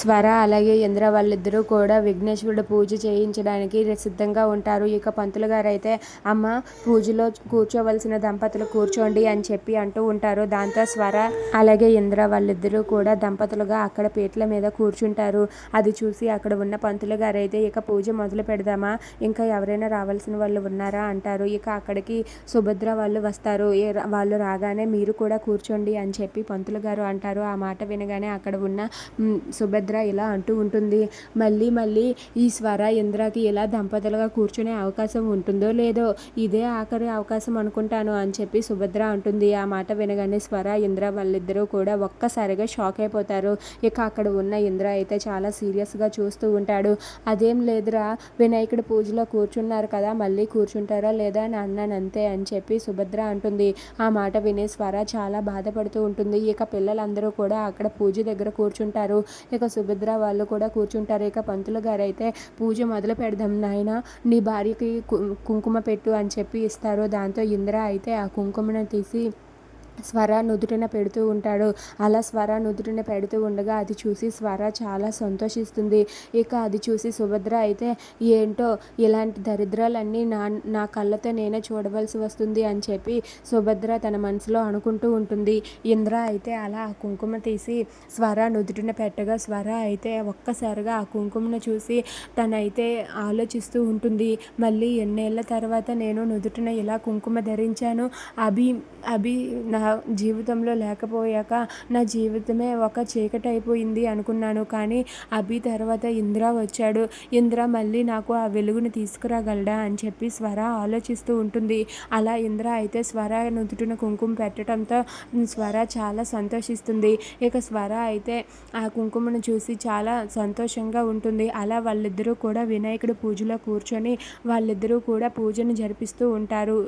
స్వర అలాగే ఇంద్ర వాళ్ళిద్దరూ కూడా విఘ్నేశ్వరుడు పూజ చేయించడానికి సిద్ధంగా ఉంటారు. ఇక పంతులు గారు అయితే అమ్మ పూజలో కూర్చోవలసిన దంపతులు కూర్చోండి అని చెప్పి అంటూ ఉంటారు. దాంతో స్వర అలాగే ఇంద్ర వాళ్ళిద్దరూ కూడా దంపతులుగా అక్కడ పీటల మీద కూర్చుంటారు. అది చూసి అక్కడ ఉన్న పంతులు గారు అయితే ఇక పూజ మొదలు పెడదామా? ఇంకా ఎవరైనా రావాల్సిన వాళ్ళు ఉన్నారా? అంటారు. ఇక అక్కడికి సుభద్ర వాళ్ళు వస్తారు. వాళ్ళు రాగానే మీరు కూడా కూర్చోండి అని చెప్పి పంతులు గారు అంటారు. ఆ మాట వినగానే అక్కడ ఉన్న సుభద్ర సుభద్ర ఇలా అంటూ ఉంటుంది. మళ్ళీ మళ్ళీ ఈ స్వర ఇంద్రకి ఇలా దంపతులుగా కూర్చునే అవకాశం ఉంటుందో లేదో ఇదే ఆఖరి అవకాశం అనుకుంటాను అని చెప్పి సుభద్ర అంటుంది. ఆ మాట వినగానే స్వర ఇంద్ర వాళ్ళిద్దరూ కూడా ఒక్కసారిగా షాక్ అయిపోతారు. ఇక అక్కడ ఉన్న ఇంద్ర అయితే చాలా సీరియస్గా చూస్తూ ఉంటాడు. అదేం లేదురా వినాయకుడి పూజలో కూర్చున్నారు కదా మళ్ళీ కూర్చుంటారా లేదా అని అన్నాను అంతే అని చెప్పి సుభద్ర అంటుంది. ఆ మాట వినే స్వర చాలా బాధపడుతూ ఉంటుంది. ఇక పిల్లలందరూ కూడా అక్కడ పూజ దగ్గర కూర్చుంటారు. ఇక సుభద్ర వాళ్ళు కూడా కూర్చుంటారు. ఇక పంతులు గారు అయితే పూజ మొదలు పెడదాం నాయన నీ భార్యకి కుంకుమ పెట్టు అని చెప్పి ఇస్తారు. దాంతో ఇంద్ర అయితే ఆ కుంకుమను తీసి స్వర నుదుటిన పెడుతూ ఉంటాడు. అలా స్వర నుదుటిన పెడుతూ ఉండగా అది చూసి స్వర చాలా సంతోషిస్తుంది. ఇక అది చూసి సుభద్ర అయితే ఏంటో ఇలాంటి దరిద్రాలన్నీ నా నా కళ్ళతో నేనే చూడవలసి వస్తుంది అని చెప్పి సుభద్ర తన మనసులో అనుకుంటూ ఉంటుంది. ఇంద్ర అయితే అలా ఆ కుంకుమ తీసి స్వర నుదుటిన పెట్టగా స్వర అయితే ఒక్కసారిగా ఆ కుంకుమను చూసి తనైతే ఆలోచిస్తూ ఉంటుంది. మళ్ళీ ఎన్నేళ్ళ తర్వాత నేను నుదుటిన ఇలా కుంకుమ ధరించాను. అభి అభి నా నా జీవితంలో లేకపోయాక నా జీవితమే ఒక చీకటి అయిపోయింది అనుకున్నాను. కానీ అభి తర్వాత ఇంద్ర వచ్చాడు. ఇంద్ర మళ్ళీ నాకు ఆ వెలుగుని తీసుకురాగలడా అని చెప్పి స్వర ఆలోచిస్తూ ఉంటుంది. అలా ఇంద్ర అయితే స్వర నుదుటిన కుంకుమ పెట్టడంతో స్వర చాలా సంతోషిస్తుంది. ఇక స్వర అయితే ఆ కుంకుమను చూసి చాలా సంతోషంగా ఉంటుంది. అలా వాళ్ళిద్దరూ కూడా వినాయకుడి పూజలో కూర్చొని వాళ్ళిద్దరూ కూడా పూజను జరిపిస్తూ ఉంటారు.